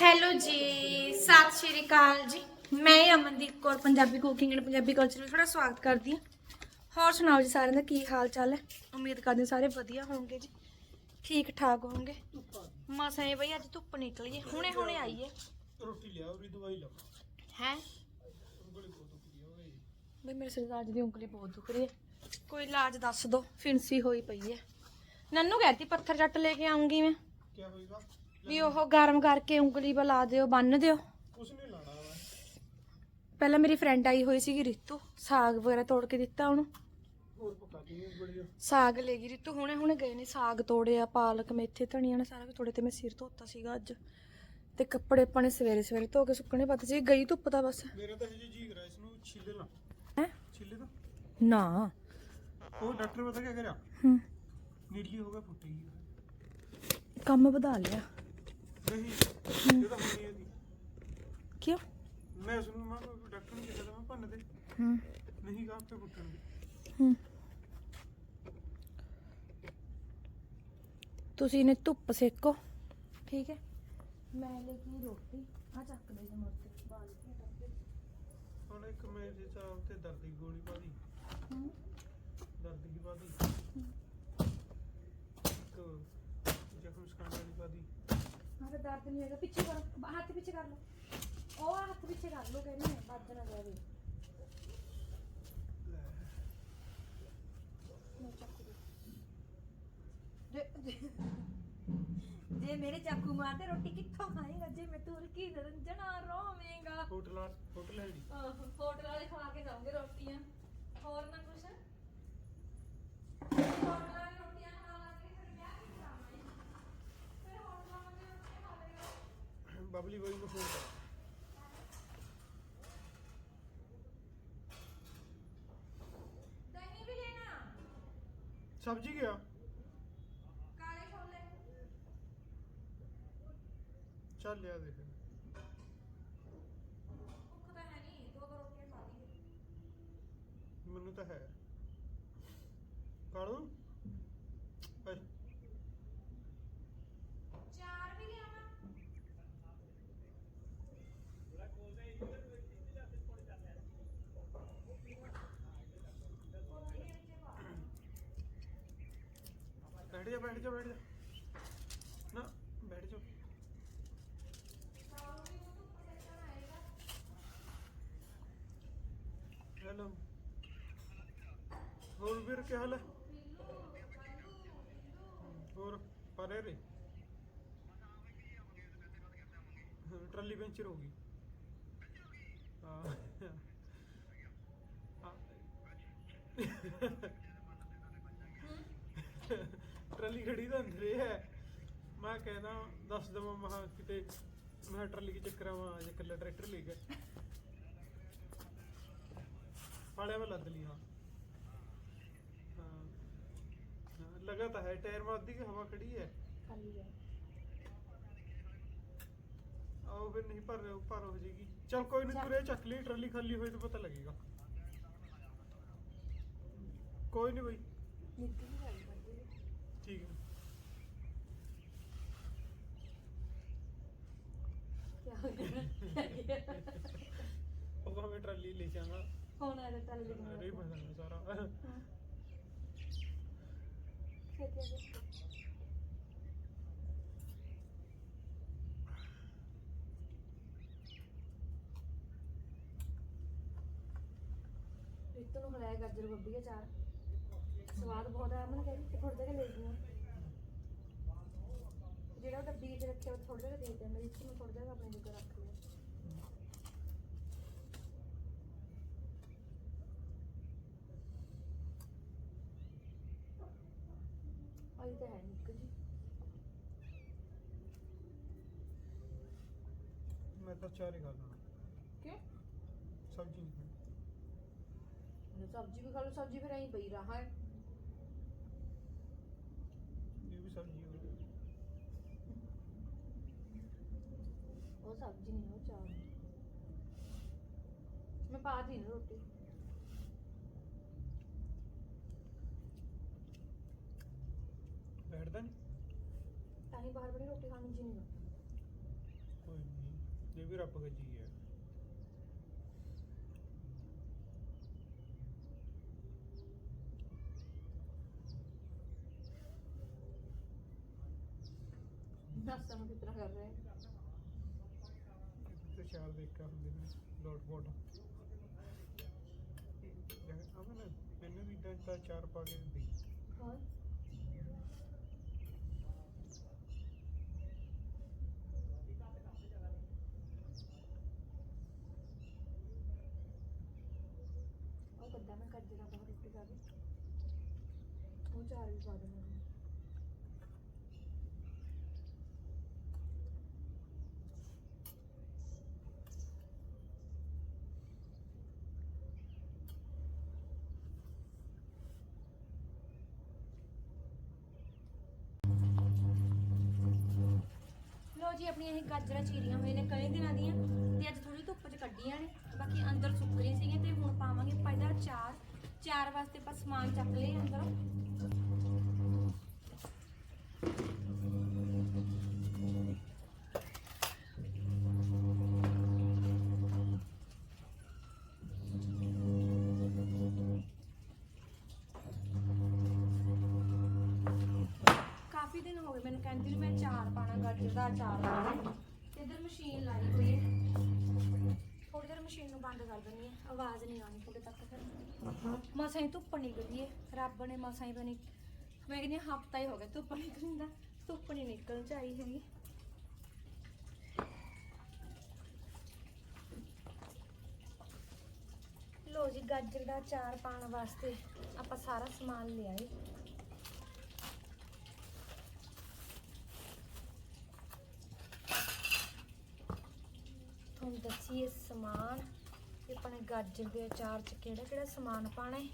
Hello ਜੀ ਸਤਿ ਸ਼੍ਰੀ ਅਕਾਲ ਜੀ। ਮੈਂ Amandeep Kaur Punjabi cooking and Punjabi culture ਵਿੱਚ ਤੁਹਾਡਾ ਸਵਾਗਤ ਕਰਦੀ ਹਾਂ। ਹੋਰ ਸੁਣਾਓ ਜੀ ਸਾਰਿਆਂ ਦਾ ਕੀ ਹਾਲ ਚਾਲ ਹੈ? ਉਮੀਦ ਕਰਦੇ ਹਾਂ ਸਾਰੇ ਵਧੀਆ ਹੋਣਗੇ ਜੀ। ਠੀਕ ਠਾਕ ਹੋਣਗੇ। ਮਸਾਂ ਇਹ ਬਈ ਅੱਜ ਧੁੱਪ ਨਿਕਲੀ ਹੈ ਹੁਣੇ ਹੁਣੇ ਆਈ ਹੈ। ਰੋਟੀ ਲਿਆ ਉਹਦੀ ਦਵਾਈ ਲਾ ਹੈ? ਬਈ ਮੇਰੇ ਸਿਰ ਦਾ ਅੱਜ ਦੀ ਉਂਗਲੀ ਬਹੁਤ ਦੁਖ ਰਹੀ ਹੈ। ਕੋਈ ਇਲਾਜ ਦੱਸ ਦੋ ਫਿੰਸੀ ਹੋਈ ਪਈ ਹੈ। ਨੰਨੂ ਕਹਿੰਦੀ ਪੱਥਰ ਚੱਟ ਲੈ ਕੇ ਆਉਂਗੀ ਮੈਂ। ਕੀ ਹੋਏਗਾ ਵੀ ਉਹ ਗਰਮ ਕਰਕੇ ਉਂਗਲੀ ਬਲਾ ਦਿਓ ਬੰਨ ਦਿਓ। ਕੁਛ ਨਹੀਂ ਲਾਣਾ ਪਹਿਲਾਂ ਮੇਰੀ ਫਰੈਂਡ ਆਈ ਹੋਈ ਸੀਗੀ ਰਿਤੂ ਸਾਗ ਵਗੈਰਾ ਤੋੜ ਕੇ ਦਿੱਤਾ ਉਹਨੂੰ। ਹੋਰ ਪਕਾ ਦੀ ਬੜੀ ਸਾਗ ਲੈ ਗਈ ਰਿਤੂ ਹੁਣੇ ਹੁਣੇ ਗਏ ਨੇ ਸਾਗ ਤੋੜਿਆ ਪਾਲਕ ਮੇਥੇ ਧਨੀਆ ਨੇ ਸਾਰਾ ਕੁਝ ਤੋੜੇ ਤੇ ਮੈਂ ਸਿਰ ਧੋਤਾ ਸੀਗਾ ਅੱਜ। ਤੇ ਕੱਪੜੇ ਆਪਾਂ ਨੇ ਸਵੇਰੇ ਸਵੇਰੇ ਧੋ ਕੇ ਸੁੱਕਣੇ ਪੱਤ ਸੀ ਗਈ ਧੁੱਪ ਤਾਂ ਬਸ। ਮੇਰਾ ਤਾਂ ਹਜੇ ਜੀ ਕਰਾ ਇਸ ਨੂੰ ਛਿੱਲੇ ਲਾ ਹੈ? ਛਿੱਲੇ ਤਾਂ ਨਾ। ਉਹ ਡਾਕਟਰ ਪਤਾ ਕੀ ਕਰਿਆ? ਹੂੰ। ਨੀਲੀ ਹੋ ਗਿਆ ਫੁੱਟੀ ਕੰਮ ਵਧਾ ਲਿਆ। ਨਹੀਂ ਇਹ ਤਾਂ ਹੋਣੀ ਇਹਦੀ। ਕਿਉਂ? ਮੈਂ ਸੁਣੂ ਮੈਂ ਕਿਹਾ ਡਾਕਟਰ ਨੂੰ ਕਿਹਾ ਤਾਂ ਮੈਂ ਭੰਨ ਦੇ। ਹੂੰ। ਨਹੀਂ ਗਾ ਆਪੇ ਫੁੱਟਣਗੇ ਹੂੰ। ਤੁਸੀਂ ਨੇ ਧੁੱਪ ਸੇਕੋ ਠੀਕ ਹੈ? ਮੈਂ ਲੈ ਕੇ ਰੋਟੀ ਆ ਚੱਕ ਦੇ ਜਮਰ ਤੇ। ਬਾਲ ਕੇ ਹੁਣ ਇੱਕ ਮੇਰੇ ਹਿਸਾਬ ਤੇ ਦਰਦ ਦੀ ਗੋਲੀ ਪਾ ਦੀ। ਹੂੰ। ਦਰਦ ਦੀ ਪਾ ਦੀ। ਇੱਕ ਜ਼ਖਮ ਸਕਾਉਣ ਵਾਲੀ ਪਾ ਦੀ। ਹਾਂ ਤਾਂ ਦਰਦ ਨਹੀਂ ਹੈਗਾ ਪਿੱਛੇ ਕਰ। ਹੱਥ ਪਿੱਛੇ ਕਰ ਲਓ। ਉਹ ਹੱਥ ਪਿੱਛੇ ਕਰ ਲਓ ਕਹਿੰਦੇ ਨੇ ਵੱਜ ਨਾ ਜਾਵੇ। ਲੈ ਮੈਂ ਚੱਕ ਦੇ ਜੇ- ਜੇ- ਜੇ ਮੇਰੇ ਚਾਕੂ ਮਾਰਦੇ ਰੋਟੀ ਕਿੱਥੋਂ ਖਾਏਗਾ? ਜੇ ਮੈਂ ਤੁਰ ਕੀ ਰੰਜਣਾ ਰੋਵੇਂਗਾ। ਹੋਟਲ ਹੋਟਲ ਹੈ ਜੀ ਹੋਟਲ ਵਾਲੇ ਖਾ ਕੇ ਜਾਉਂਗੇ ਰੋਟੀਆਂ। ਹੋਰ ਨਾ ਕੁਛ ਹੋਟਲ ਵਾਲੇ ਰੋਟੀਆਂ ਖਾ ਲਾਂਗੇ ਫਿਰ ਵਿਆਹ ਕੀ ਕਰਾਂਗੇ ਫਿਰ ਹੋਟਲਾਂ ਵਾਲੇ ਰੋਟੀਆਂ ਖਾ ਬਬਲੀ ਬਾਈ ਨੂੰ ਫੋਨ ਕਰ। ਸਬਜ਼ੀ ਗਿਆ ਕਾਲੇ ਛੋਲੇ ਚੱਲ ਲਿਆ ਦੇ ਫਿਰ ਭੁੱਖ ਤਾਂ ਹੈ ਨਹੀਂ ਦੋ ਦੋ ਰੋਟੀਆਂ ਖਾ ਲਈਏ ਮੈਨੂੰ ਤਾਂ ਹੈ ਕਾਲੂ ਐ ਚਾਰ ਵੀ ਲਿਆਵਾਂ ਬੈਠ ਜਾ ਬੈਠ ਜਾ ਬੈਠ ਜਾ ਨਾ ਬੈਠ ਜਾ ਹੈਲੋ ਹੋਰ ਵੀਰ ਕੀ ਹਾਲ ਹੈ ਹੋਰ ਪਰੇ ਰੇ ਟਰਾਲੀ ਪੈਂਚਰ ਹੋ ਗਈ ਹਾਂ ਟਰਾਲੀ ਖੜੀ ਤਾਂ ਅੰਦਰੇ ਹੈ ਮੈਂ ਕਹਿੰਦਾ ਦੱਸ ਦਵਾਂ ਮਹਾ ਕਿਤੇ ਮੈਂ ਟਰਾਲੀ ਕੀ ਚੱਕਰਾਂ ਵਾ ਜੇ ਇਕੱਲਾ ਟਰੈਕਟਰ ਲੈ ਕੇ ਫਾੜਿਆ ਮੈਂ ਲੱਦ ਲਈ ਹਾਂ। ਹਾਂ ਲਗਾ ਤਾਂ ਹੈ ਟਾਇਰ ਮਾ ਅੱਧੀ ਕੁ ਹਵਾ ਖੜੀ ਹੈ। ਖਾਲੀ ਹੈ। ਆਓ ਫਿਰ ਨਹੀਂ ਭਰ ਰਹੇ ਭਰ ਹੋ ਜਾਏਗੀ। ਚਲ ਕੋਈ ਨਹੀਂ ਤੁਰੇ ਚੱਕ ਲਈ ਟਰਾਲੀ ਖਾਲੀ ਹੋਈ ਤਾਂ ਪਤਾ ਲੱਗੇਗਾ। ਕੋਈ ਨਹੀਂ ਬਈ। ਨਿੱਕੀ ਵੀ ਖਾਲੀ ਕਰਦੀ ਠੀਕ ਹੈ ਉਹ ਟਰਾਲੀ ਲੈ ਰੇ ਸਾਰਾ। ਰਿਤੂ ਨੂੰ ਖਲਾਇਆ ਗਾਜਰ ਬੱਬੀ ਦਾ ਚਾਰ। ਸਵਾਦ ਬਹੁਤ ਆ ਮਨ ਕਹਿੰਦੀ ਤੇ ਜਿਹਾ ਲੈ ਗਈ ਜਿਹੜਾ ਉਹ ਡੱਬੀ ਚ ਰੱਖਿਆ ਉਹ ਥੋੜਾ ਜਿਹਾ ਦੇ ਦਿਆ ਮੈਂ ਰਿਤੂ ਨੂੰ ਥੋੜਾ ਜਿਹਾ ਆਪਣੇ ਜੋਗਾ ਰੱਖ ਲਿਆ। ਆਈ ਤਾਂ ਹੈ ਨਿੱਕ ਜੀ। ਮੈਂ ਤਾਂ ਚਾਰ ਹੀ ਖਾ ਲੈਣਾ ਕਿਉਂ? ਸਬਜ਼ੀ ਨਹੀਂ ਖਾਣੀ ਸਬਜ਼ੀ ਵੀ ਖਾ ਲਓ ਸਬਜ਼ੀ ਫਿਰ ਐਂ ਪਈ ਰਹਾ ਹੈ ਇਹ ਵੀ ਸਬਜ਼ੀ ਹੋ ਗਈ ਉਹ ਸਬਜ਼ੀ ਨਹੀਂ ਉਹ ਚਾਵਲ ਮੈਂ ਪਾ ਦੀ ਨਾ ਰੋਟੀ ਬੈਠਦਾ ਨਹੀਂ ਤਾਂ ਹੀ ਬਾਹਰ ਬੜੀ ਰੋਟੀ ਖਾਣੀ ਜੀ ਨਹੀਂ ਕੋਈ ਨੀ। ਰੱਬ ਗੱਜੀ ਹੈ ਦੱਸ ਮੈਂ ਕਿਤਨਾ ਕਰ ਰਿਹਾ ਤੇ ਚਾਰ ਦੇਖ ਕੇ ਹੁੰਦੇ ਨੇ ਡਾਟ ਬੋਟ ਅਮਨ ਮੈਨੂੰ ਵੀ ਤਾਂ ਚਾਰ ਪਾ ਕੇ ਦਿੱਤੀ ਹੋਰ ਉਹ ਕੱਦਾ ਮੈਂ ਕੱਜ ਦਾ ਬਹੁਤ ਰੋਟੀ ਖਾ ਲਈ ਉਹ ਚਾਰ ਵੀ ਪਾ ਦੇਣਾ ਲੋ ਜੀ, ਆਪਣੀਆਂ ਇਹ ਗਾਜਰਾਂ ਚੀਰੀਆਂ ਹੋਈਆਂ ਨੇ ਕਈ ਦਿਨਾਂ ਦੀਆਂ ਤੇ ਅੱਜ ਥੋੜੀ ਧੁੱਪ 'ਚ ਕੱਢੀਆਂ ਨੇ। ਬਾਕੀ ਅੰਦਰ ਸੁੱਕ ਰਹੀਆਂ ਸੀਗੀਆਂ ਤੇ ਹੁਣ ਪਾਵਾਂਗੇ ਆਪਾਂ ਚਾਰ ਚਾਰ ਵਾਸਤੇ ਆਪਾਂ ਸਮਾਨ ਚੱਕ ਲਏ ਅੰਦਰੋਂ। ਕਾਫੀ ਮੈਨੂੰ ਕਹਿੰਦੀ ਮੈਂ ਚਾਰ ਪਾਣਾ ਗਾਜਰ ਦਾ ਚਾਰ ਪਾਣਾ ਤੇ ਇਧਰ ਮਸ਼ੀਨ ਲਾਈ ਹੋਈ ਹੈ। ਥੋੜੀ ਦੇਰ ਮਸ਼ੀਨ ਨੂੰ ਬੰਦ ਕਰ ਦਿੰਦੀ ਹੈ। ਆਵਾਜ਼ ਨਹੀਂ ਆਉਣੀ ਤੁਹਾਡੇ ਤੱਕ ਫਿਰ। ਮਸਾਂ ਹੀ ਧੁੱਪ ਨਿਕਲੀ ਹੈ। ਰੱਬ ਨੇ ਮਸਾਂ ਹੀ ਬਣੀ ਮੈਂ ਕਹਿੰਦੀ ਹਫਤਾ ਹੀ ਹੋ ਗਿਆ ਧੁੱਪ ਨਿਕਲਣ ਦਾ। ਧੁੱਪ ਨਹੀਂ ਨਿਕਲ ਚਾਹੀ ਹੈਗੀ। ਲੋ ਜੀ, ਗਾਜਰ ਦਾ ਚਾਰ ਪਾਣ ਵਾਸਤੇ ਆਪਾਂ ਸਾਰਾ ਸਮਾਨ ਲਿਆ ਏ। ਤੁਹਾਨੂੰ ਦੱਸੀਏ ਸਮਾਨ। ਕਿ ਆਪਣੇ ਗਾਜਰ ਦੇ ਅਚਾਰ ਚ ਕਿਹੜਾ ਕਿਹੜਾ ਸਮਾਨ ਪਾਣਾ ਹੈ?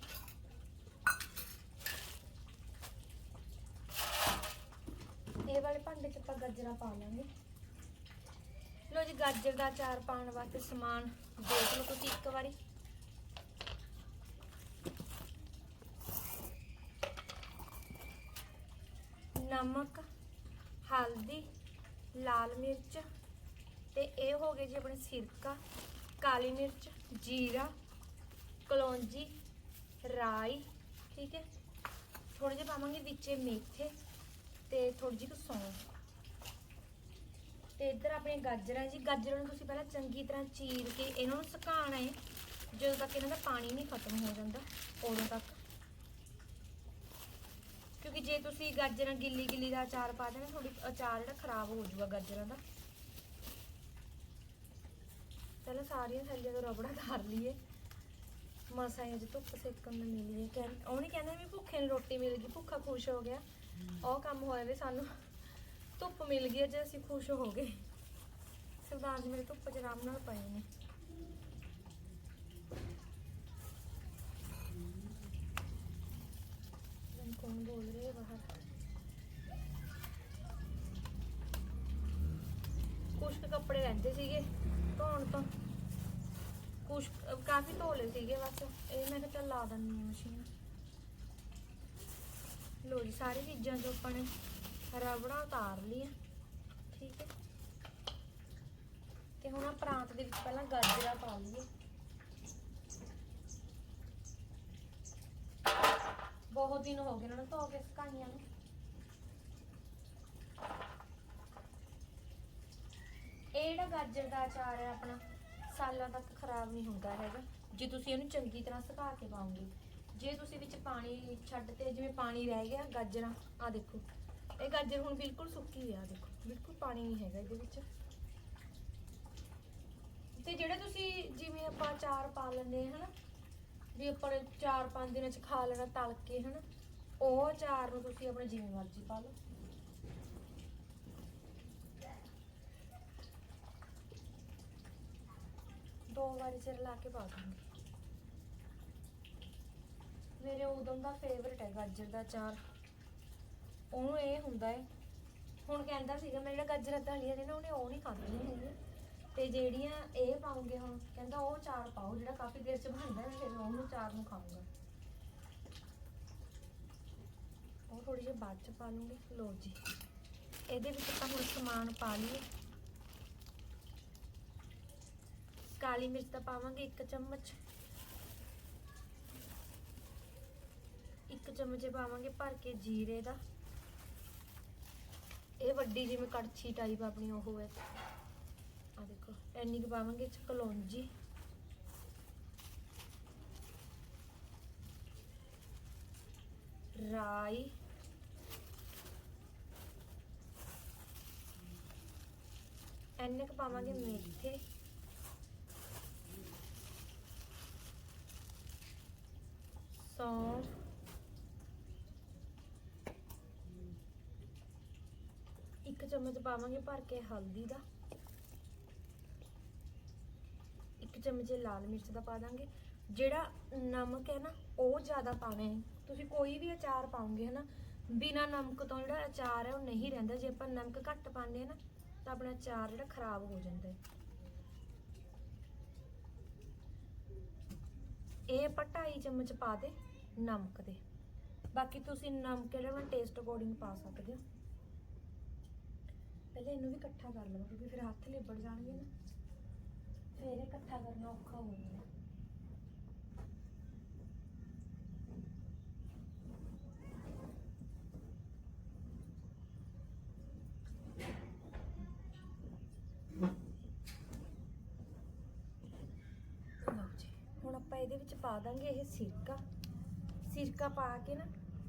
ਇਹ ਵਾਲੇ ਭਾਂਡੇ ਚ ਆਪਾਂ ਗਾਜਰਾਂ ਪਾ ਲਾਂਗੇ। ਲੋ ਜੀ, ਗਾਜਰ ਦਾ ਅਚਾਰ ਪਾਉਣ ਵਾਸਤੇ ਸਮਾਨ ਦੇਖ ਲਓ ਤੁਸੀਂ ਇੱਕ ਵਾਰੀ। ਨਮਕ, ਹਲਦੀ, ਲਾਲ ਮਿਰਚ ਤੇ ਇਹ ਹੋ ਗਏ ਜੀ ਆਪਣੇ ਸਿਰਕਾ, ਕਾਲੀ ਮਿਰਚ, ਜੀਰਾ, ਕਲੌਂਜੀ, ਰਾਈ, ਠੀਕ ਹੈ। ਥੋੜੇ ਜਿਹਾ ਪਾਵਾਂਗੇ ਵਿੱਚੇ ਮੇਥੇ ਤੇ ਥੋੜੀ ਜਿਹੀ ਸੌਂਫ। ਤੇ ਇੱਧਰ ਆਪਣੇ ਗਾਜਰਾਂ ਜੀ, ਗਾਜਰਾਂ ਨੂੰ ਤੁਸੀਂ ਪਹਿਲਾਂ ਚੰਗੀ ਤਰ੍ਹਾਂ ਚੀਰ ਕੇ ਇਹਨਾਂ ਨੂੰ ਸੁਕਾਉਣਾ ਹੈ। ਜਦੋਂ ਤੱਕ ਇਹਨਾਂ ਦਾ ਪਾਣੀ ਨਹੀਂ ਖਤਮ ਹੋ ਜਾਂਦਾ, ਉਦੋਂ ਤੱਕ। ਕਿਉਂਕਿ ਜੇ ਤੁਸੀਂ ਗਾਜਰਾਂ ਗਿੱਲੀ ਗਿੱਲੀ ਦਾ ਅਚਾਰ ਪਾ ਦੇਣਾ, ਤੁਹਾਡੀ ਅਚਾਰ ਜਿਹੜਾ ਖਰਾਬ ਹੋ ਜਾਊਗਾ ਗਾਜਰਾਂ ਦਾ। ਪਹਿਲਾਂ ਸਾਰੀਆਂ ਥੱਲੇ ਤੋਂ ਰਬੜਾ ਧਾਰ ਲਈਏ। ਮਸਾਂ ਹੀ ਧੁੱਪ ਸੇਕਣ ਨੂੰ ਮਿਲੀ ਹੈ। ਕਹਿੰ, ਉਹ ਨਹੀਂ ਕਹਿੰਦੇ ਵੀ ਭੁੱਖੇ ਨੂੰ ਰੋਟੀ ਮਿਲ ਗਈ, ਭੁੱਖਾ ਖੁਸ਼ ਹੋ ਗਿਆ। ਉਹ ਕੰਮ ਹੋਇਆ ਵੀ ਸਾਨੂੰ ਧੁੱਪ ਮਿਲ ਗਈ, ਅੱਜ ਅਸੀਂ ਖੁਸ਼ ਹੋ ਗਏ। ਸਰਦਾਰ ਮੇਰੇ ਧੁੱਪ 'ਚ ਆਰਾਮ ਨਾਲ ਪਏ ਨੇ। ਪਤਾ ਕੌਣ ਬੋਲ ਰਿਹਾ ਬਾਹਰ? ਕੁਛ ਕੱਪੜੇ ਰਹਿੰਦੇ ਸੀਗੇ। ਧੋਣ ਤੋਂ ਕੁਛ ਕਾਫੀ ਧੋ ਸੀਗੇ ਬਸ। ਇਹ ਮੈਂ ਕਿਹਾ ਚੱਲ ਲਾ ਦਿੰਦੀ ਹਾਂ ਮਸ਼ੀਨ ਲੋ ਜੀ, ਸਾਰੀ ਚੀਜ਼ਾਂ ਜੋ ਆਪਾਂ ਨੇ ਰਬੜਾਂ ਉਤਾਰ ਲਈਆਂ। ਠੀਕ ਹੈ। ਤੇ ਹੁਣ ਆ ਪਰਾਂਤ ਦੇ ਵਿੱਚ ਪਹਿਲਾਂ ਗਾਜਰਾਂ ਪਾ ਲਈਏ। ਬਹੁਤ ਦਿਨ ਹੋ ਗਏ ਇਹਨਾਂ ਨੂੰ ਧੋ ਕੇ ਸੁਕਾਈਆਂ ਨੂੰ ਇਹ ਜਿਹੜਾ ਗਾਜਰ ਦਾ ਅਚਾਰ ਹੈ, ਆਪਣਾ ਸਾਲਾਂ ਤੱਕ ਖਰਾਬ ਨਹੀਂ ਹੁੰਦਾ ਹੈਗਾ। ਜੇ ਤੁਸੀਂ ਇਹਨੂੰ ਚੰਗੀ ਤਰ੍ਹਾਂ ਸੁਕਾ ਕੇ ਪਾਓਗੇ ਜੇ ਤੁਸੀਂ ਵਿੱਚ ਪਾਣੀ ਛੱਡ ਤੇ ਜਿਵੇਂ ਪਾਣੀ ਰਹਿ ਗਿਆ, ਗਾਜਰਾਂ ਆ ਦੇਖੋ, ਇਹ ਗਾਜਰ ਹੁਣ ਬਿਲਕੁਲ ਸੁੱਕੀ ਹੈ ਆ ਦੇਖੋ, ਬਿਲਕੁਲ ਪਾਣੀ ਨਹੀਂ ਹੈਗਾ ਇਹਦੇ ਵਿੱਚ। ਤੇ ਜਿਹੜੇ ਤੁਸੀਂ ਜਿਵੇਂ ਆਪਾਂ ਅਚਾਰ ਪਾ ਲੈਂਦੇ ਹਾਂ, ਹਨਾ, ਵੀ ਆਪਾਂ ਚਾਰ ਪੰਜ ਦਿਨਾਂ ਚ ਖਾ ਲੈਣਾ ਤਲ ਕੇ, ਹਨਾ, ਉਹ ਅਚਾਰ ਨੂੰ ਤੁਸੀਂ ਆਪਣੇ ਜਿਵੇਂ ਮਰਜ਼ੀ ਪਾ ਲਓ। ਦੋ ਵਾਰੀ ਸਿਰ ਲਾ ਕੇ ਪਾ ਦੂੰਗੀ। ਮੇਰੇ ਉਦੋਂ ਦਾ ਫੇਵਰਟ ਹੈ ਗਾਜਰ ਦਾ ਚਾਰ। ਉਹਨੂੰ ਇਹ ਹੁੰਦਾ ਹੈ, ਹੁਣ ਕਹਿੰਦਾ ਸੀਗਾ ਮੈਂ ਜਿਹੜਾ ਗਾਜਰਾਂ ਧਨੀਆਂ ਨੇ ਨਾ ਉਹਨੇ ਉਹ ਨਹੀਂ ਖਾਧੀਆਂ ਹੈਗੀਆਂ ਤੇ ਜਿਹੜੀਆਂ ਇਹ ਪਾਉਂਗੇ ਹੁਣ, ਕਹਿੰਦਾ ਉਹ ਚਾਰ ਪਾਓ, ਜਿਹੜਾ ਕਾਫੀ ਦੇਰ ਚ ਬਣਦਾ ਹੈ ਫਿਰ ਉਹਨੂੰ ਚਾਰ ਨੂੰ ਖਾਊਂਗਾ। ਉਹ ਥੋੜੀ ਜਿਹੀ ਬਾਅਦ ਚ ਪਾ ਲੂੰਗੀ। ਲੋ ਜੀ, ਇਹਦੇ ਵਿੱਚ ਆਪਾਂ ਹੁਣ ਸਮਾਨ ਪਾ ਲਈਏ। ਕਾਲੀ ਮਿਰਚ ਦਾ ਪਾਵਾਂਗੇ 1 ਚਮਚ। ਇੱਕ ਚਮਚ ਪਾਵਾਂਗੇ ਭਰ ਕੇ ਜੀਰੇ ਦਾ। ਇਹ ਵੱਡੀ ਜਿਵੇਂ ਕੜਛੀ ਟਾਈਪ ਆਪਣੀ ਉਹ ਹੈ। ਆ ਦੇਖੋ, ਇੰਨੀ ਕੁ ਪਾਵਾਂਗੇ ਚ ਕਲੌਂਜੀ। ਰਾਈ। ਇੰਨੇ ਕੁ ਪਾਵਾਂਗੇ ਮੇਥੇ। ਸੌਂਫ ਇੱਕ ਚਮਚ ਪਾਵਾਂਗੇ ਭਰ ਕੇ ਹਲਦੀ ਦਾ। ਇੱਕ ਚਮਚ ਲਾਲ ਮਿਰਚ ਦਾ ਪਾ ਦਾਂਗੇ। ਜਿਹੜਾ ਨਮਕ ਹੈ ਨਾ, ਉਹ ਜ਼ਿਆਦਾ ਪਾਣਾ ਹੈ। ਤੁਸੀਂ ਕੋਈ ਵੀ ਅਚਾਰ ਪਾਓਗੇ, ਹਨਾ? ਬਿਨਾ ਨਮਕ ਤੋਂ ਜਿਹੜਾ ਅਚਾਰ ਹੈ, ਉਹ ਨਹੀਂ ਰਹਿੰਦਾ। ਜੇ ਆਪਾਂ ਨਮਕ ਘੱਟ ਪਾਉਂਦੇ ਹਾਂ ਨਾ, ਤਾਂ ਆਪਣਾ ਅਚਾਰ ਜਿਹੜਾ ਖਰਾਬ ਹੋ ਜਾਂਦਾ ਹੈ। ਇਹ ਆਪਾਂ ਢਾਈ ਚਮਚ ਪਾ ਦੇ। ਨਮਕ ਦੇ। ਬਾਕੀ ਤੁਸੀਂ ਨਮਕ ਜਿਹੜਾ ਮੈਂ ਟੇਸਟ ਅਕੋਰਡਿੰਗ ਪਾ ਸਕਦੇ ਹੋ। ਪਹਿਲੇ ਇਹਨੂੰ ਵੀ ਇਕੱਠਾ ਕਰ ਲਵਾਂ ਕਿਉਂਕਿ ਫਿਰ ਹੱਥ ਲਿਬੜ ਜਾਣਗੇ ਨਾ। ਫਿਰ ਇਕੱਠਾ ਕਰਨਾ ਔਖਾ ਹੋ ਜਾਂਦਾ। ਹੁਣ ਆਪਾਂ ਇਹਦੇ ਵਿੱਚ ਪਾ ਦਾਂਗੇ ਇਹ ਸਿਰਕਾ। ਸਿਰਕਾ ਪਾ ਕੇ ਨਾ,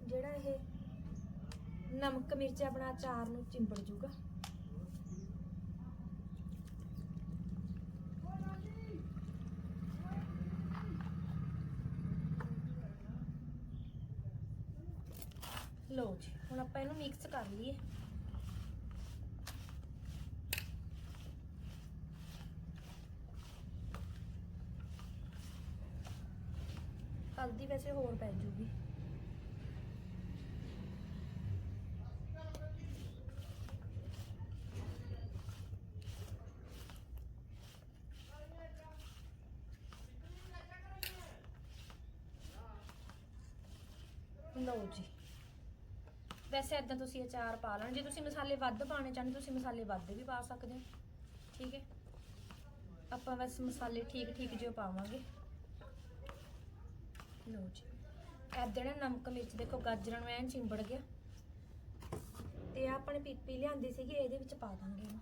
ਜਿਹੜਾ ਇਹ ਨਮਕ ਮਿਰਚ ਆਪਣਾ ਅਚਾਰ ਨੂੰ ਚਿੰਬੜ ਜੂਗਾ ਲਓ ਜੀ, ਹੁਣ ਆਪਾਂ ਇਹਨੂੰ ਮਿਕਸ ਕਰ ਲਈਏ ਹਲਦੀ ਵੈਸੇ ਹੋਰ ਪੈ ਜੂਗੀ। ਲਓ ਜੀ। ਵੈਸੇ ਇਦਾਂ ਤੁਸੀਂ ਅਚਾਰ ਪਾ ਲੈਣ। ਜੇ ਤੁਸੀਂ ਮਸਾਲੇ ਵੱਧ ਪਾਣੇ ਚਾਹੁੰਦੇ, ਤੁਸੀਂ ਮਸਾਲੇ ਵੱਧ ਵੀ ਪਾ ਸਕਦੇ ਹੋ। ਠੀਕ ਹੈ? ਆਪਾਂ ਬਸ ਮਸਾਲੇ ਠੀਕ ਠੀਕ ਜਿਹੇ ਪਾਵਾਂਗੇ। ਲਓ ਜੀ। ਇੱਦਾਂ ਨਾ ਨਮਕ, ਮਿਰਚ, ਦੇਖੋ ਗਾਜਰਾਂ ਨੂੰ ਐਨ ਚਿੰਬੜ ਗਿਆ। ਤੇ ਆਹ ਆਪਣੇ ਪੀਪੀ ਲਿਆਂਦੀ ਸੀਗੀ, ਇਹਦੇ ਵਿੱਚ ਪਾ ਦਾਂਗੇ ਇਹਨੂੰ।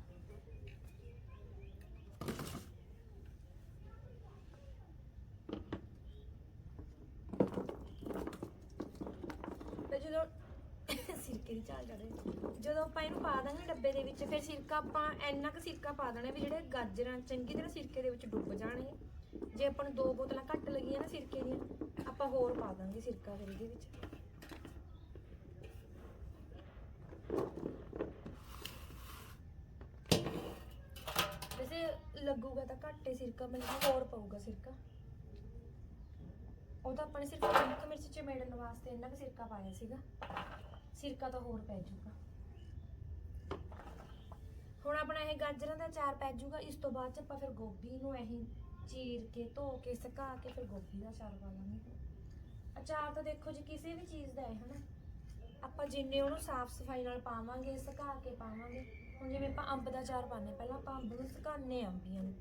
ਤੇ ਜਦੋਂ ਸਿਰਕੇ ਦੀ ਚਾਲ ਚੜੇ ਜਦੋਂ ਆਪਾਂ ਇਹਨੂੰ ਪਾ ਦਾਂਗੇ ਡੱਬੇ ਦੇ ਵਿੱਚ, ਫਿਰ ਸਿਰਕਾ ਆਪਾਂ ਇੰਨਾ ਕੁ ਸਿਰਕਾ ਪਾ ਦੇਣਾ ਵੀ ਜਿਹੜੇ ਗਾਜਰਾਂ ਚੰਗੀ ਤਰ੍ਹਾਂ ਸਿਰਕੇ ਦੇ ਵਿੱਚ ਡੁੱਬ ਜਾਣਗੇ ਜੇ ਆਪਾਂ ਨੂੰ ਦੋ ਬੋਤਲਾਂ ਘੱਟ ਲੱਗੀਆਂ ਨਾ ਸਿਰਕੇ ਦੀਆਂ ਆਪਾਂ ਹੋਰ ਪਾ ਦਾਂਗੇ ਸਿਰਕਾ ਫਿਰ ਇਹਦੇ ਵਿੱਚ। ਵੈਸੇ ਲੱਗੂਗਾ ਤਾਂ ਘੱਟ ਹੀ ਸਿਰਕਾ ਮਤਲਬ ਹੋਰ ਪਊਗਾ ਸਿਰਕਾ। ਉਹ ਤਾਂ ਆਪਾਂ ਸਿਰਫ ਨਮਕ ਮਿਰਚ ਚ ਵਾਸਤੇ ਇੰਨਾ ਕੁ ਸਿਰਕਾ ਪਾਇਆ ਸੀਗਾ। ਸਿਰਕਾ ਤਾਂ ਹੋਰ ਪੈ ਜਾਊਗਾ। ਹੁਣ ਆਪਣਾ ਇਹ ਗਾਜਰਾਂ ਦਾ ਚਾਰ ਪੈ ਜਾਊਗਾ, ਇਸ ਤੋਂ ਬਾਅਦ ਚ ਆਪਾਂ ਫਿਰ ਗੋਭੀ ਨੂੰ ਐਹੀ ਚੀਰ ਕੇ, ਧੋ ਕੇ, ਸੁਕਾ ਕੇ ਫਿਰ ਗੋਭੀ ਦਾ ਚਾਰ ਪਾ ਲਾਂਗੇ ਅਚਾਰ ਤਾਂ ਦੇਖੋ ਜੀ, ਕਿਸੇ ਵੀ ਚੀਜ਼ ਦਾ ਹੈ ਹਨਾ? ਆਪਾਂ ਜਿੰਨੇ ਉਹਨੂੰ ਸਾਫ਼ ਸਫ਼ਾਈ ਨਾਲ ਪਾਵਾਂਗੇ, ਸੁਕਾ ਕੇ ਪਾਵਾਂਗੇ, ਹੁਣ ਜਿਵੇਂ ਆਪਾਂ ਅੰਬ ਦਾ ਅਚਾਰ ਪਾਉਂਦੇ ਪਹਿਲਾਂ ਆਪਾਂ ਅੰਬ ਨੂੰ ਸੁਕਾਉਂਦੇ ਹਾਂ ਅੰਬੀਆਂ ਨੂੰ।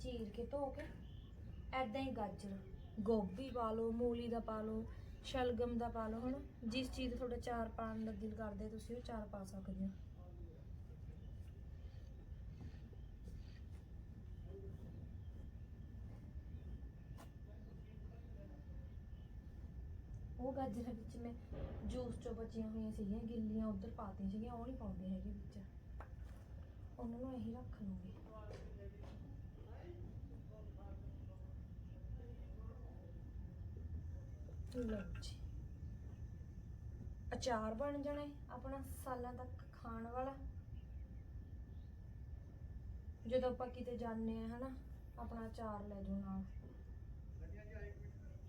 ਚੀਰ ਕੇ ਧੋ ਕੇ ਐਦਾਂ ਹੀ ਗਾਜਰ, ਗੋਭੀ ਪਾ ਲਓ, ਮੂਲੀ ਦਾ ਪਾ ਲਓ, ਸ਼ਲਗਮ ਦਾ ਪਾ ਲਓ, ਹਨਾ? ਜਿਸ ਚੀਜ਼ ਦਾ ਤੁਹਾਡਾ ਚਾਰ ਪਾਉਣ ਦਾ ਦਿਲ ਕਰਦੇ, ਤੁਸੀਂ ਉਹ ਚਾਰ ਪਾ ਸਕਦੇ ਹੋ। ਉਹ ਗਾਜਰਾਂ ਵਿੱਚ ਮੈਂ ਜੂਸ ਚੋਂ ਬਚੀਆਂ ਹੋਈਆਂ ਸੀਗੀਆਂ, ਗਿੱਲੀਆਂ ਉਧਰ ਪਾਤੀਆਂ ਸੀਗੀਆਂ, ਉਹ ਨਹੀਂ ਪਾਉਂਦੇ ਹੈਗੇ ਵਿੱਚ। ਉਹਨਾਂ ਨੂੰ ਇਹੀ ਰੱਖ ਲੂੰਗੀ। ਲਓ ਜੀ। ਅਚਾਰ ਬਣ ਜਾਣਾ ਆਪਣਾ ਸਾਲਾਂ ਤੱਕ ਖਾਣ ਵਾਲਾ। ਜਦੋਂ ਆਪਾਂ ਕਿਤੇ ਜਾਂਦੇ ਆ ਹਨਾ, ਆਪਣਾ ਅਚਾਰ ਲੈ ਜਾਓ ਨਾਲ।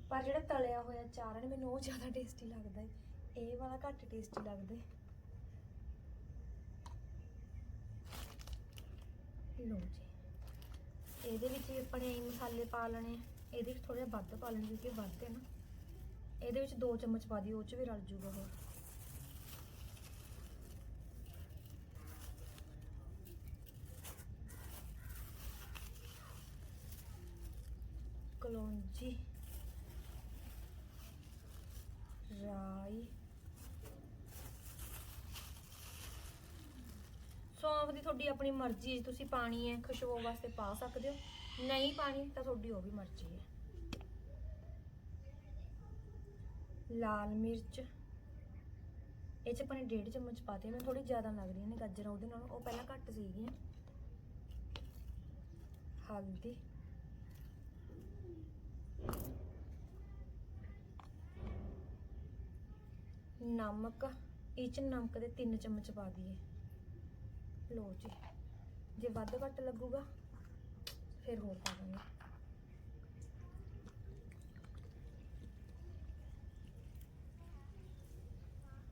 ਪਰ ਜਿਹੜਾ ਤਲਿਆ ਹੋਇਆ ਅਚਾਰ ਮੈਨੂੰ ਉਹ ਜ਼ਿਆਦਾ ਟੇਸਟੀ ਲੱਗਦਾ ਹੈ। ਇਹ ਵਾਲਾ ਘੱਟ ਟੇਸਟੀ ਲੱਗਦਾ ਹੈ। ਲਓ ਜੀ। ਇਹਦੇ ਵਿੱਚ ਆਪਣੇ ਮਸਾਲੇ ਪਾ ਲੈਣੇ ਇਹਦੇ ਵਿੱਚ ਥੋੜਾ ਜਿਹਾ ਵੱਧ ਪਾ ਲੈਣੇ ਕਿਉਂਕਿ ਵੱਧ ਹੈ ਨਾ। ਇਹਦੇ ਵਿੱਚ 2 ਚਮਚ ਪਾ ਦਿਓ, ਉਹ ਚ ਵੀ ਰਲ ਜੂਗਾ ਹੋਰ ਕਲੌਂਜੀ। ਰਾਈ ਸੌਂਫ ਦੀ ਤੁਹਾਡੀ ਆਪਣੀ ਮਰਜ਼ੀ ਹੈ, ਤੁਸੀਂ ਪਾਣੀ ਹੈ, ਖੁਸ਼ਬੂ ਵਾਸਤੇ ਪਾ ਸਕਦੇ ਹੋ। ਨਹੀਂ ਪਾਣੀ ਤਾਂ ਤੁਹਾਡੀ ਉਹ ਵੀ ਮਰਜ਼ੀ ਹੈ। ਲਾਲ ਮਿਰਚ। ਇਹ ਚ ਆਪਣੇ ਨੇ ਡੇਢ ਚਮਚ ਪਾਤੇ ਮੈਂ ਥੋੜੀ ਜ਼ਿਆਦਾ ਲੱਗ ਰਹੀਆਂ ਨੇ ਗਾਜਰਾਂ ਉਹਦੇ ਨਾਲ, ਉਹ ਪਹਿਲਾਂ ਘੱਟ ਸੀਗੀਆਂ। ਹਲਦੀ। ਨਮਕ, ਇਹ ਚ ਨਮਕ ਦੇ 3 ਚਮਚ ਪਾ ਦਈਏ। ਲੋ ਜੀ, ਜੇ ਵੱਧ ਘੱਟ ਲੱਗੂਗਾ, ਫਿਰ ਹੋਰ ਪਾ ਦਾਂਗੇ।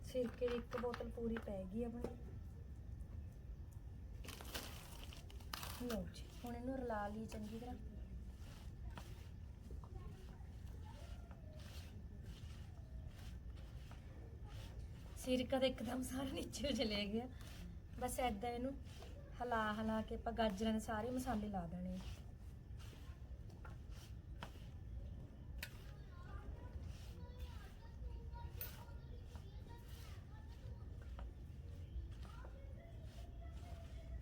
ਸਿਰਕੇ ਦੀ ਇੱਕ ਬੋਤਲ ਪੂਰੀ ਪੈ ਗਈ ਆਪਣੀ। ਲੋ ਜੀ, ਹੁਣ ਇਹਨੂੰ ਰਲਾ ਲਈ ਚੰਗੀ ਤਰ੍ਹਾਂ। ਸਿਰਕਾ ਤਾਂ ਇੱਕਦਮ ਸਾਰਾ ਨੀਚੇ ਚਲੇ ਗਿਆ। ਬਸ ਐਦਾਂ ਇਹਨੂੰ ਹਿਲਾ ਹਿਲਾ ਕੇ ਆਪਾਂ ਗਾਜਰਾਂ ਦੇ ਸਾਰੇ ਮਸਾਲੇ ਲਾ ਦੇਣੇ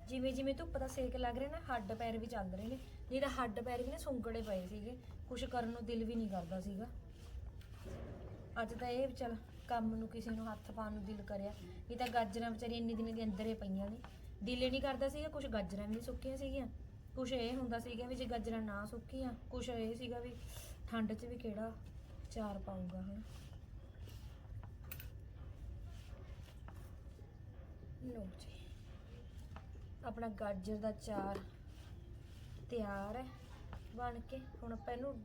ਜਿਵੇਂ ਜਿਵੇਂ ਧੁੱਪ ਦਾ ਸੇਕ ਲੱਗ ਰਿਹਾ ਨਾ, ਹੱਡ ਪੈਰ ਵੀ ਚੱਲ ਰਹੇ ਨੇ। ਨਹੀਂ ਹੱਡ ਪੈਰ ਵੀ ਨਾ ਸੁੰਗੜੇ ਪਏ ਸੀਗੇ। ਕੁਝ ਕਰਨ ਨੂੰ ਦਿਲ ਵੀ ਨਹੀਂ ਕਰਦਾ ਸੀਗਾ। ਅੱਜ ਤਾਂ ਇਹ ਚਲ ਕੰਮ ਨੂੰ ਕਿਸੇ ਨੂੰ ਹੱਥ ਪਾਉਣ ਨੂੰ ਦਿਲ ਕਰਿਆ। ਇਹ ਤਾਂ ਗਾਜਰਾਂ ਵਿਚਾਰੀਆਂ ਇੰਨੇ ਦਿਨ ਦੇ ਅੰਦਰ ਹੀ ਪਈਆਂ ਨੇ। ਦਿਲ ਹੀ ਨਹੀਂ ਕਰਦਾ ਸੀਗਾ ਕੁਝ ਗਾਜਰਾਂ ਵੀ ਨਹੀਂ ਸੁੱਕੀਆਂ ਸੀਗੀਆਂ। ਕੁਝ ਇਹ ਹੁੰਦਾ ਸੀਗਾ ਵੀ ਜੇ ਗਾਜਰਾਂ ਨਾ ਸੁੱਕੀਆਂ ਕੁਝ ਇਹ ਸੀਗਾ ਵੀ ਠੰਡ 'ਚ ਵੀ ਕਿਹੜਾ ਚਾਰ ਪਾਊਗਾ ਹੁਣ ਲਓ ਜੀ, ਆਪਣਾ ਗਾਜਰ ਦਾ ਚਾਰ ਤਿਆਰ ਹੈ ਬਣ ਕੇ। ਹੁਣ ਆਪਾਂ ਇਹਨੂੰ,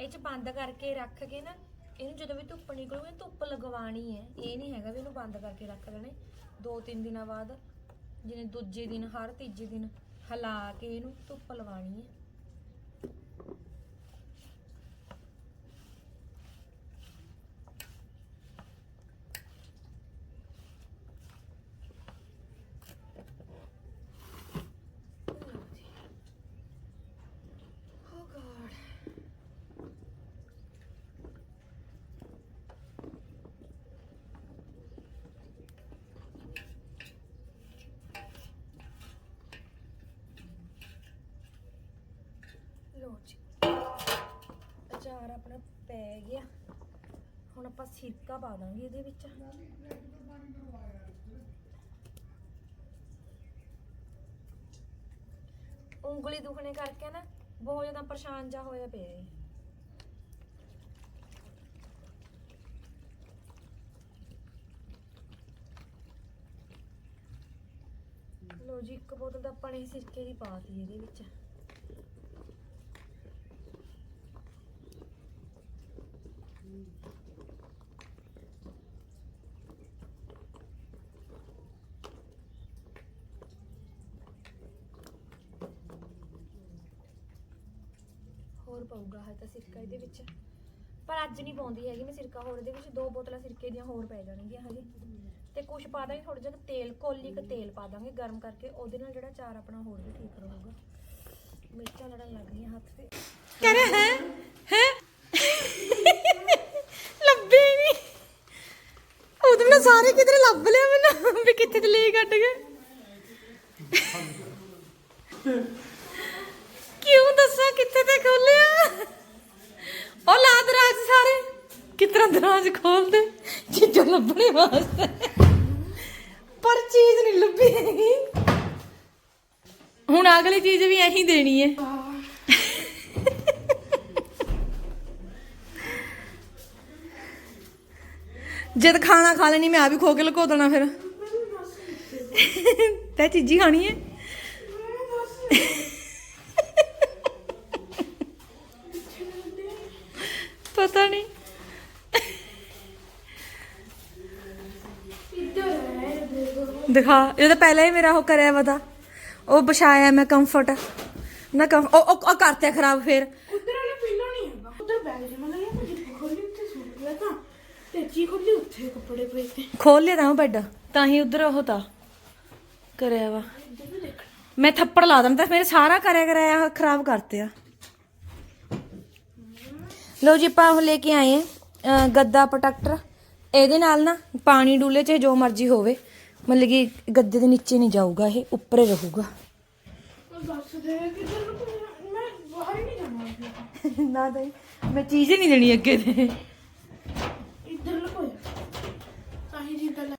ਇਹ ਚ ਬੰਦ ਕਰਕੇ ਰੱਖ ਕੇ ਨਾ ਇਹਨੂੰ ਜਦੋਂ ਵੀ ਧੁੱਪ ਨਿਕਲੂਗੀ, ਧੁੱਪ ਲਗਵਾਣੀ ਹੈ। ਇਹ ਨਹੀਂ ਹੈਗਾ ਵੀ ਇਹਨੂੰ ਬੰਦ ਕਰਕੇ ਰੱਖ ਦੇਣਾ। ਦੋ ਤਿੰਨ ਦਿਨਾਂ ਬਾਅਦ, ਜਿਵੇਂ ਦੂਜੇ ਦਿਨ, ਹਰ ਤੀਜੇ ਦਿਨ ਹਿਲਾ ਕੇ ਇਹਨੂੰ ਧੁੱਪ ਲਵਾਣੀ ਹੈ Oh God. ਲੋ ਜੀ ਅਚਾਰ ਆਪਣਾ ਪੈ ਗਿਆ ਹੁਣ ਆਪਾਂ ਸਿਰਕਾ ਪਾ ਦਾਂਗੇ ਇਹਦੇ ਵਿੱਚ। ਉਂਗਲੀ ਦੁਖਣੇ ਕਰਕੇ ਨਾ ਬਹੁਤ ਜ਼ਿਆਦਾ ਪਰੇਸ਼ਾਨ ਜਾ ਹੋਇਆ ਪਿਆ ਏ ਲੋ ਜੀ, ਇੱਕ ਬੋਤਲ ਦਾ ਆਪਾਂ ਨੇ ਸਿਰਕੇ ਦੀ ਪਾਤੀ ਇਹਦੇ ਵਿੱਚ। ਹੋਰ ਪਊਗਾ ਹੈ ਤਾਂ ਸਿਰਕਾ ਇਹਦੇ ਵਿੱਚ। ਪਰ ਅੱਜ ਨਹੀਂ ਪਾਉਂਦੀ ਹੈਗੀ ਮੈਂ ਸਿਰਕਾ, ਹੋਰ ਇਹਦੇ ਵਿੱਚ ਦੋ ਬੋਤਲਾਂ ਸਿਰਕੇ ਦੀਆਂ ਹੋਰ ਪੈ ਜਾਣਗੀਆਂ ਹਜੇ। ਤੇ ਕੁਝ ਪਾ ਦਾਂਗੇ ਥੋੜਾ ਜਿਹਾ ਤੇਲ, ਕੋਲੀ ਕੁ ਤੇਲ ਪਾ ਦਾਂਗੇ ਗਰਮ ਕਰਕੇ, ਉਹਦੇ ਨਾਲ ਜਿਹੜਾ ਚਾਰ ਆਪਣਾ ਹੋਰ ਵੀ ਠੀਕ ਰਹੂਗਾ। ਮਿਰਚਾਂ ਲੜਨ ਲੱਗ ਗਈਆਂ ਹੱਥ ਤੇ। ਕਹਿ ਹੈ? ਹੈ? ਲੱਭੇ ਨਹੀਂ ਉਹਦੇ ਨਾਲ ਸਾਰੇ ਕਿਧਰੇ ਲੱਭ ਲਿਆ ਮੈਨੂੰ, ਵੀ ਕਿੱਥੇ ਤੇ ਲੈ ਕੱਢ ਗਏ। ਕਿੱਥੇ ਤੇ ਖੋਲਿਆ? ਉਹ ਲਾ ਦਰਾਜ ਸਾਰੇ। ਕਿਤਨਾ ਦਰਾਜ ਖੋਲਦੇ? ਚੀਜ਼ਾਂ ਲੱਭਣੇ ਵਾਸਤੇ। ਪਰ ਚੀਜ਼ ਨਹੀਂ ਲੱਭੀ ਹੈਗੀ। ਹੁਣ ਅਗਲੀ ਚੀਜ਼ ਵੀ ਐਹੀ ਦੇਣੀ ਹੈ। ਜਦ ਖਾਣਾ ਖਾ ਲੈਣੀ, ਮੈਂ ਆ ਵੀ ਖੋ ਕੇ ਲੁਕੋ ਦੇਣਾ ਫਿਰ। ਤੇ ਚੀਜ਼ੀ ਖਾਣੀ ਹੈ ਪਤਾ ਨਹੀਂ ਦਿਖਾ ਇਹ ਤਾਂ ਪਹਿਲਾਂ ਹੀ ਮੇਰਾ ਉਹ ਕਰਿਆ ਵਾ ਤਾ। ਉਹ ਵਿਛਾਇਆ ਮੈਂ ਕੰਫਰਟ ਨਾ ਕੰਫ ਉਹ ਉਹ ਉਹ ਕਰਤੇ ਖਰਾਬ ਫੇਰ। ਉਧਰ ਵਾਲਾ ਪਿੱਲੋ ਨਹੀਂ ਹੈਗਾ। ਉਧਰ ਬੈਗ ਜਿਹਾ ਲੱਗਿਆ ਮੈਂ ਜਿੱਥੇ ਖੋਲੀ ਉੱਥੇ ਸੁੱਟ ਲਿਆ ਤਾਂ। ਤੇ ਜੀ ਖੋਲੀ ਉੱਥੇ ਕੱਪੜੇ ਪਏ ਤੇ। ਖੋਲ ਲਿਆ ਤਾਂ ਉਹ ਬੈੱਡ। ਤਾਂ ਹੀ ਉਧਰ ਉਹ ਤਾਂ ਕਰਿਆ ਵਾ। ਮੈਂ ਥੱਪੜ ਲਾ ਦਿੰਦਾ ਮੇਰੇ ਸਾਰਾ ਕਰਿਆ ਕਰਾਇਆ ਖਰਾਬ ਕਰਤੇ ਆ ਲਓ ਜੀ ਆਪਾਂ ਉਹ ਲੈ ਕੇ ਆਏ ਆ ਗੱਦਾ ਪ੍ਰੋਟੈਕਟਰ ਇਹਦੇ ਨਾਲ ਨਾ ਪਾਣੀ ਡੂਲੇ 'ਚ ਜੋ ਮਰਜ਼ੀ ਹੋਵੇ। ਮਤਲਬ ਕਿ ਗੱਦੇ ਦੇ ਨੀਚੇ ਨਹੀਂ ਜਾਊਗਾ ਇਹ ਉੱਪਰ ਹੀ ਰਹੂਗਾ। ਨਾ ਤਾਂ ਮੈਂ ਚੀਜ਼ ਹੀ ਨਹੀਂ ਦੇਣੀ ਅੱਗੇ ਤੇ।